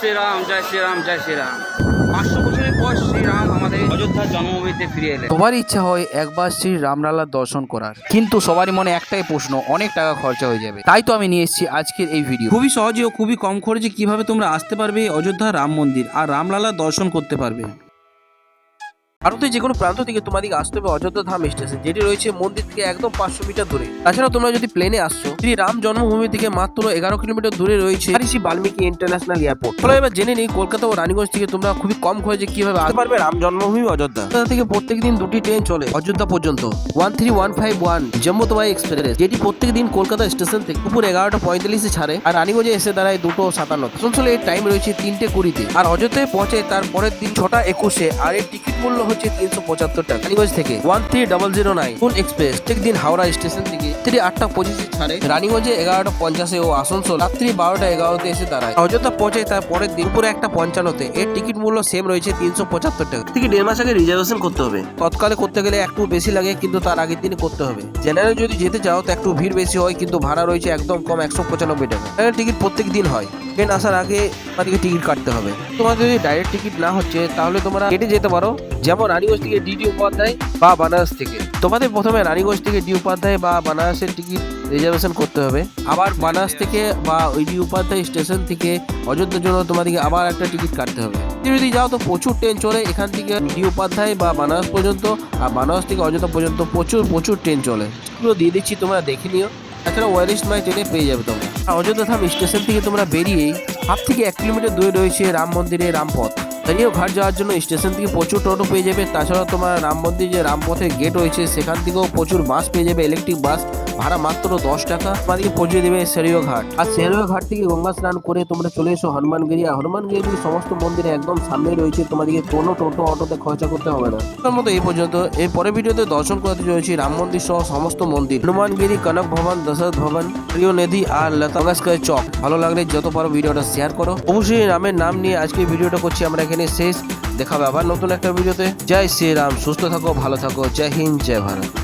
শ্রীরাম জয় শ্রীরাম জয় শ্রীরাম। পাঁচশো বছরের পর শ্রীরাম আমাদের অযোধ্যার জন্মভূমিতে ফিরে এলেন। সবার ইচ্ছা হয় একবার শ্রী রামলালার দর্শন করার। কিন্তু সবারই মনে একটাই প্রশ্ন অনেক টাকা খরচা হয়ে যাবে। তাই তো আমি নিয়ে এসেছি আজকের এই ভিডিও। খুবই সহজে ও খুবই কম খরচে কীভাবে তোমরা আসতে পারবে অযোধ্যা রাম মন্দির আর রামলালা দর্শন করতে পারবে। ভারতের যে কোনো প্রান্ত থেকে তোমাদেরকে আসতে হবে, অযোধ্যা ধাম স্টেশন যেটি রয়েছে মন্দির থেকে একদম পাঁচশো মিটার দূরে। তাছাড়া তোমরা যদি প্লেনে আসছো শ্রী রাম জন্মভূমি থেকে মাত্র এগারো কিলোমিটার দূরে রয়েছে ঋষি বাল্মীকি ইন্টারন্যাশনাল এয়ারপোর্ট চলো এবার জেনে নিই, কলকাতা ও রানীগঞ্জ থেকে তোমরা খুবই কম খরচে কীভাবে আসতে পারবে রাম জন্মভূমি অযোধ্যা। থেকে প্রত্যেক দিন দুটি ট্রেন চলে অযোধ্যা পর্যন্ত। One three one five one Jammu Tawi express যেটি প্রত্যেক দিন কলকাতা স্টেশন থেকে দুপুর এগারোটা পঁয়তাল্লিশে ছাড়ে আর রানীগঞ্জে এসে দাঁড়ায় দুটো সাতান্ন। আসানসোলে এর টাইম রয়েছে তিনটে কুড়িতে। আর অযোধ্যায় পৌঁছে তার পরের দিন ছটা একুশে আর এর টিকিট মূল্য হচ্ছে তিনশো পঁচাত্তর টাকা। রানীগঞ্জ থেকে one three double zero nine Kona express প্রত্যেক দিন হাওড়া স্টেশন থেকে রাত্রি আটটা পঁচিশে ছাড়ে। রানীগঞ্জে এগারোটা পঞ্চাশে ও আসানসোল রাত্রি বারোটা এগারোতে এসে দাঁড়ায়। অযোধ্যা পৌঁছে তার পরের দিন। দুপুরে একটা পঞ্চান্নতে। এর টিকিট মূল্য সেম রয়েছে তিনশো পঁচাত্তর টাকা। থেকে দেড় মাস আগে রিজার্ভেশন করতে হবে। তৎকালে করতে গেলে একটু বেশি লাগে কিন্তু তার আগের দিন করতে হবে। জেনারেল যদি যেতে চাও তো একটু ভিড় বেশি হয় কিন্তু ভাড়া রয়েছে একদম কম একশো পঁচানব্বই টাকা। টিকিট প্রত্যেক দিন হয়। ট্রেন আসার আগে তোমাদেরকে টিকিট কাটতে হবে। তোমাদের যদি ডাইরেক্ট টিকিট না হচ্ছে তাহলে তোমরা কেটে যেতে পারো। যেমন রানীগঞ্জ থেকে ডিডি উপাধ্যায় বা বানারস থেকে। তোমাদের প্রথমে রানীগঞ্জ থেকে ডি উপাধ্যায় বা বানারসের টিকিট রিজার্ভেশন করতে হবে। আবার বানারস থেকে বা ওই ডি উপাধ্যায় স্টেশন থেকে অযোধ্যার জন্য তোমাদেরকে আবার একটা টিকিট কাটতে হবে। তুমি যদি যাও তো প্রচুর ট্রেন চলে এখান থেকে ডি উপাধ্যায় বা বানারস পর্যন্ত আর বানারস থেকে অযোধ্যা পর্যন্ত প্রচুর প্রচুর ট্রেন চলে এগুলো দিয়ে দিচ্ছি, তোমরা দেখে নিও। তাছাড়া ওয়ারিস্ট মাই ট্রেনে পেয়ে যাবে তোমরা। অযোধ্যা ধাম স্টেশন থেকে তোমরা বেরিয়েই হাফ থেকে এক কিলোমিটার দূরে রয়েছে রাম মন্দিরে রামপথ। স্থানীয় ঘাট যাওয়ার জন্য স্টেশন থেকে প্রচুর টোটো পেয়ে যাবে। তাছাড়া তোমার রাম মন্দির যে রামপথের গেট রয়েছে, সেখান থেকেও প্রচুর বাস পেয়ে যাবে ইলেকট্রিক বাস ভাড়া মাত্র দশ টাকা। তোমাদেরকে পৌঁছে দেবে সেরিও ঘাট। আর সেরিও ঘাট থেকে গঙ্গা স্নান করে তোমরা চলে এসো হনুমানগিরি। আর হনুমানগিরি সমস্ত মন্দিরে একদম সামনে রয়েছে তোমাদেরকে কোনো টোটো অটোতে খরচা করতে হবে না। তার মতো এই পর্যন্ত। এর পরের ভিডিওতে দর্শন করতে চলেছি রাম মন্দির সহ সমস্ত মন্দির। হনুমানগিরি, কনক ভবন, দশরথ ভবন প্রিয় নদী আর লতা চক। ভালো লাগলে যত পারো ভিডিওটা শেয়ার করো। অবশ্যই রামের নাম নিয়ে আজকে ভিডিওটা করছি আমরা এখানে শেষ। দেখাবে আবার নতুন একটা ভিডিওতে। জয় শ্রীরাম। সুস্থ থাকো, ভালো থাকো। জয় হিন্দ, জয় ভারত।